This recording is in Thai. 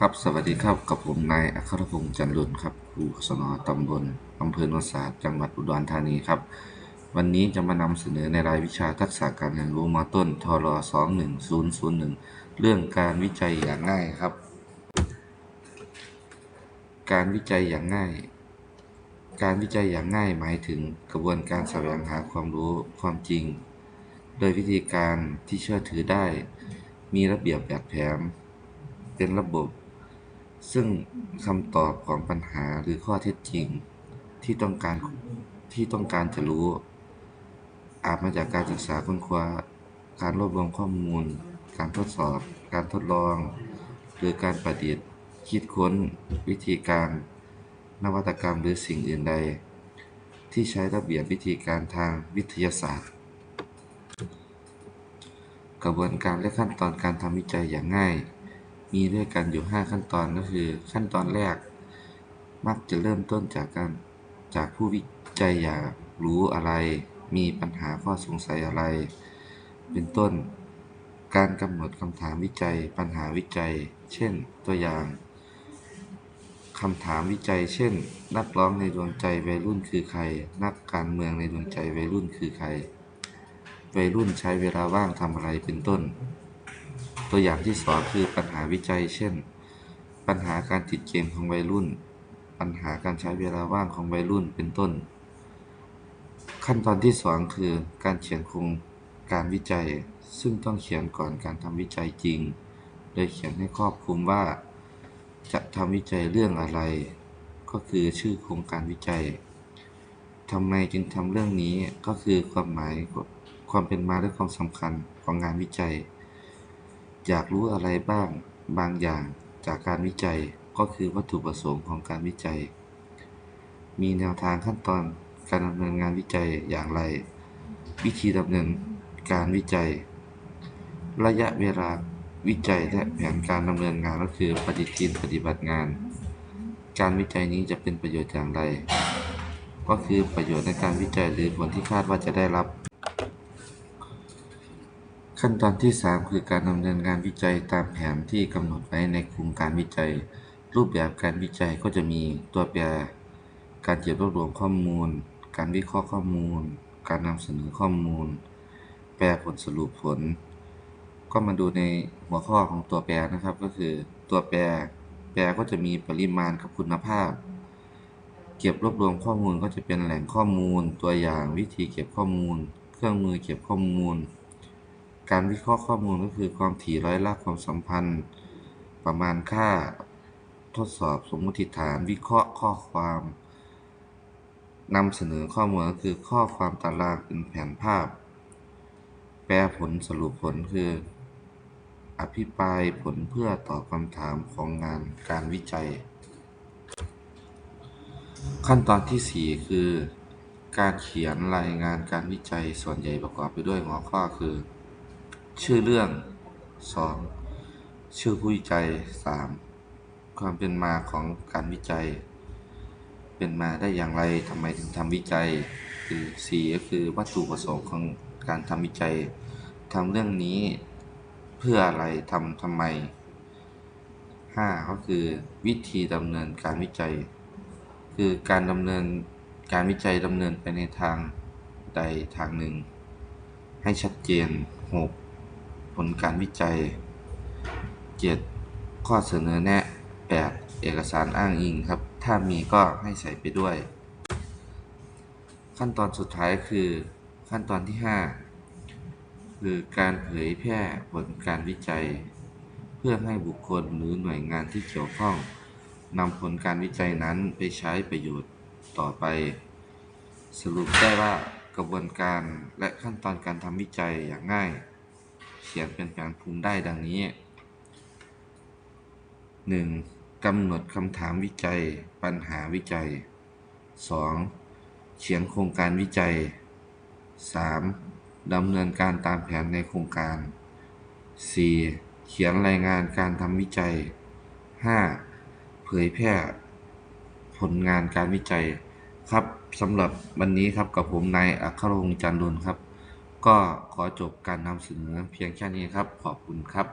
ครับสวัสดีครับกับผมนายอัครพงษ์จันลุนครับครูสนอตำบลอำเภอโนนสาจังหวัดอุดรธานีครับ วันนี้จะมานำเสนอในรายวิชาทักษะการเรียนรู้มต้นทร21001 เรื่องการวิจัยอย่างง่ายครับ การวิจัยอย่างง่าย การวิจัยอย่างง่ายหมายถึงกระบวนการแสวงหาความรู้ความจริง โดยวิธีการที่เชื่อถือได้ มีระเบียบแบบแผนเป็นระบบ ซึ่งคำตอบของปัญหาหรือข้อเท็จจริงที่ต้องการที่ต้องการจะรู้ อาจมาจากการศึกษาค้นคว้า การรวบรวมข้อมูล การทดสอบ การทดลอง หรือการประดิษฐ์คิดค้น วิธีการนวัตกรรมหรือสิ่งอื่นใด ที่ใช้ระเบียบวิธีการทางวิทยาศาสตร์ กระบวนการและขั้นตอนการทำวิจัยอย่างง่าย มีด้วยกันอยู่ 5 ขั้นตอนก็คือ ขั้นตอนแรก มักจะเริ่มต้นจากการจากผู้วิจัยอยากรู้อะไร มีปัญหาข้อสงสัยอะไร เป็นต้น การกำหนดคำถามวิจัย ปัญหาวิจัย เช่น ตัวอย่างคำถามวิจัย เช่น นักร้องในดวงใจวัยรุ่นคือใคร นักการเมืองในดวงใจวัยรุ่นคือใคร วัยรุ่นใช้เวลาว่างทำอะไรเป็นต้น ตัวอย่างที่สองคือปัญ วิจัย เช่น ปัญหาการติดเกมของวัยรุ่น ปัญหาการใช้เวลาว่างของวัยรุ่นเป็นต้น ขั้นตอนที่สองคือ การเขียนโครงการวิจัย ซึ่งต้องเขียนก่อนการทำวิจัยจริง โดยเขียนให้ครอบคลุมว่า จะทำวิจัยเรื่องอะไร ก็คือชื่อโครงการวิจัยทำไมจึงทำเรื่องนี้ก็คือความหมายความเป็นมาและความสำคัญของงานวิจัย อยากรู้อะไรบ้าง บางอย่างจากการวิจัยก็คือวัตถุประสงค์ของการวิจัย มีแนวทางขั้นตอนการดำเนินงานวิจัยอย่างไร วิธีดำเนินการวิจัย ระยะเวลาวิจัยและแผนการดำเนินงานก็คือปฏิทินปฏิบัติงาน การวิจัยนี้จะเป็นประโยชน์อย่างไร ก็คือประโยชน์ในการวิจัยหรือผลที่คาดว่าจะได้รับ ขั้นตอนที่ 3 คือการดำเนินงานวิจัยตามแผนที่กำหนดไว้ในโครงการวิจัย รูปแบบการวิจัยก็จะมีตัวแปร การเก็บรวบรวมข้อมูล การวิเคราะห์ข้อมูล การนำเสนอข้อมูล แปลผลสรุปผล ก็มาดูในหัวข้อของตัวแปรนะครับก็คือตัวแปร แปรก็จะมีปริมาณกับคุณภาพ เก็บรวบรวมข้อมูลก็จะเป็นแหล่งข้อมูล ตัวอย่างวิธีเก็บข้อมูล เครื่องมือเก็บข้อมูล การวิเคราะห์ข้อมูลก็คือความถี่ร้อยละความสัมพันธ์ ประมาณค่า ทดสอบสมมติฐาน วิเคราะห์ข้อความนำเสนอข้อมูลก็คือข้อความตารางเป็นแผนภาพ แปลผลสรุปผลคือ อภิปรายผลเพื่อตอบคำถามของงานการวิจัย ขั้นตอนที่ 4 คือ การเขียนรายงานการวิจัยส่วนใหญ่ประกอบไปด้วยหัวข้อคือ ชื่อเรื่อง 2. ชื่อผู้วิจัย 3. ความเป็นมาของการวิจัย เป็นมาได้อย่างไรทำไมถึงทำวิจัยคือ4ก็คือวัตถุประสงค์ของการทำวิจัยทำเรื่องนี้เพื่ออะไรทำทำไม 5. ก็คือวิธีดำเนินการวิจัย คือการดำเนินการวิจัยดำเนินไปในทางใดทางหนึ่ง ให้ชัดเจน 6. ผลการวิจัย 7. ข้อเสนอแนะ 8. เอกสารอ้างอิงครับ ถ้ามีก็ให้ใส่ไปด้วย ขั้นตอนสุดท้ายคือขั้นตอนที่ 5 คือการเผยแพร่ผลการวิจัย เพื่อให้บุคคลหรือหน่วยงานที่เกี่ยวข้องนำผลการวิจัยนั้นไปใช้ประโยชน์ต่อไป สรุปได้ว่ากระบวนการและขั้นตอนการทำวิจัยอย่างง่าย ขียนเป็นแผนภูมิได้ดังนี้ 1. กำหนดคำถามวิจัย ปัญหาวิจัย 2. เขียนโครงการวิจัย 3. ดำเนินการตามแผนในโครงการ 4. เขียนรายงานการทำวิจัย 5. เผยแพร่ผลงานการวิจัย ครับสำหรับวันนี้ครับกับผมนายอัครพงษ์จันทรุนครับ ก็ขอจบการนำเสนอเพียงแค่นี้ครับ ขอบคุณครับ